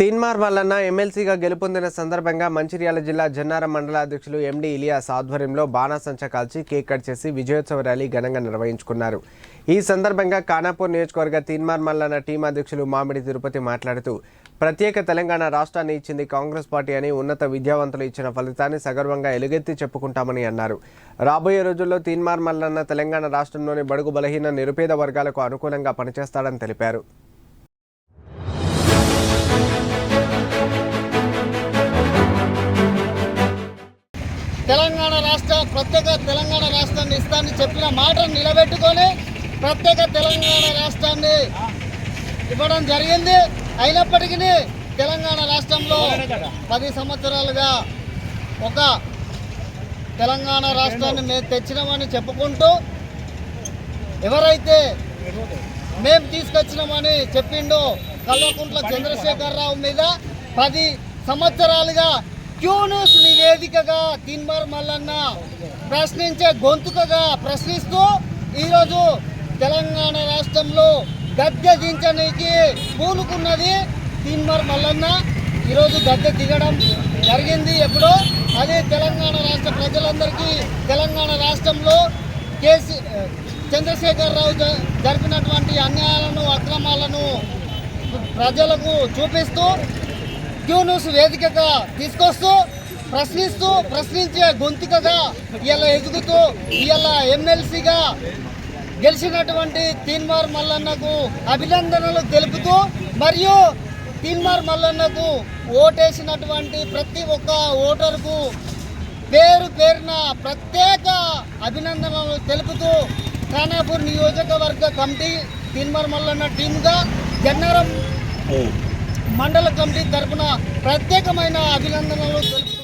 తీన్మార్ మల్లన్న ఎమ్మెల్సీగా గెలుపొందిన సందర్భంగా మంచిర్యాల జిల్లా జన్నారం మండల అధ్యక్షులు ఎండి ఇలియాస్ ఆధ్వర్యంలో బాణాసంచా కాల్చి కేక్ కట్ చేసి విజయోత్సవ ర్యాలీ ఘనంగా నిర్వహించుకున్నారు. ఈ సందర్భంగా ఖానాపూర్ నియోజకవర్గ తీన్మార్ మల్లన్న టీం అధ్యక్షులు మామిడి తిరుపతి మాట్లాడుతూ ప్రత్యేక తెలంగాణ రాష్ట్రాన్ని ఇచ్చింది కాంగ్రెస్ పార్టీ అని ఉన్నత విద్యావంతులు ఇచ్చిన ఫలితాన్ని సగర్వంగా ఎలుగెత్తి చెప్పుకుంటామని అన్నారు. రాబోయే రోజుల్లో తీన్మార్ మల్లన్న తెలంగాణ రాష్ట్రంలోని బడుగు బలహీన నిరుపేద వర్గాలకు అనుకూలంగా పనిచేస్తాడని తెలిపారు. తెలంగాణ రాష్ట్ర ప్రత్యేక తెలంగాణ రాష్ట్రాన్ని ఇస్తానని చెప్పిన మాటను నిలబెట్టుకొని ప్రత్యేక తెలంగాణ రాష్ట్రాన్ని ఇవ్వడం జరిగింది. అయినప్పటికీ తెలంగాణ రాష్ట్రంలో పది సంవత్సరాలుగా ఒక తెలంగాణ రాష్ట్రాన్ని మేము తెచ్చినామని చెప్పుకుంటూ ఎవరైతే మేము తీసుకొచ్చినామని చెప్పిండో కల్వకుంట్ల చంద్రశేఖరరావు మీద పది సంవత్సరాలుగా క్యూన్యూస్ నివేదికగా దిన్మర్ మల్లన్న ప్రశ్నించే గొంతుకగా ప్రశ్నిస్తూ ఈరోజు తెలంగాణ రాష్ట్రంలో గద్దె దించడానికి పూనుకున్నది దిన్మర్ మల్లన్న. ఈరోజు గద్దె దిగడం జరిగింది ఎప్పుడో. అదే తెలంగాణ రాష్ట్ర ప్రజలందరికీ తెలంగాణ రాష్ట్రంలో కేసీ చంద్రశేఖరరావు రావు జరిపినటువంటి అన్యాయాలను అక్రమాలను ప్రజలకు చూపిస్తూ క్యూ న్యూస్ వేదికగా తీసుకొస్తూ ప్రశ్నిస్తూ ప్రశ్నించే గొంతుకగా ఇలా ఎదుగుతూ ఇలా ఎమ్మెల్సీగా గెలిచినటువంటి తీన్మార్ మల్లన్నకు అభినందనలు తెలుపుతూ మరియు తీన్మార్ మల్లన్నకు ఓటేసినటువంటి ప్రతి ఒక్క ఓటరుకు పేరు పేరున ప్రత్యేక అభినందనలు తెలుపుతూ ఖానాపూర్ నియోజకవర్గ కమిటీ తీన్మార్ మల్లన్న టీముగా గన్నరం మండల కమిటీ తరఫున ప్రత్యేకమైన అభినందనలు తెలుపు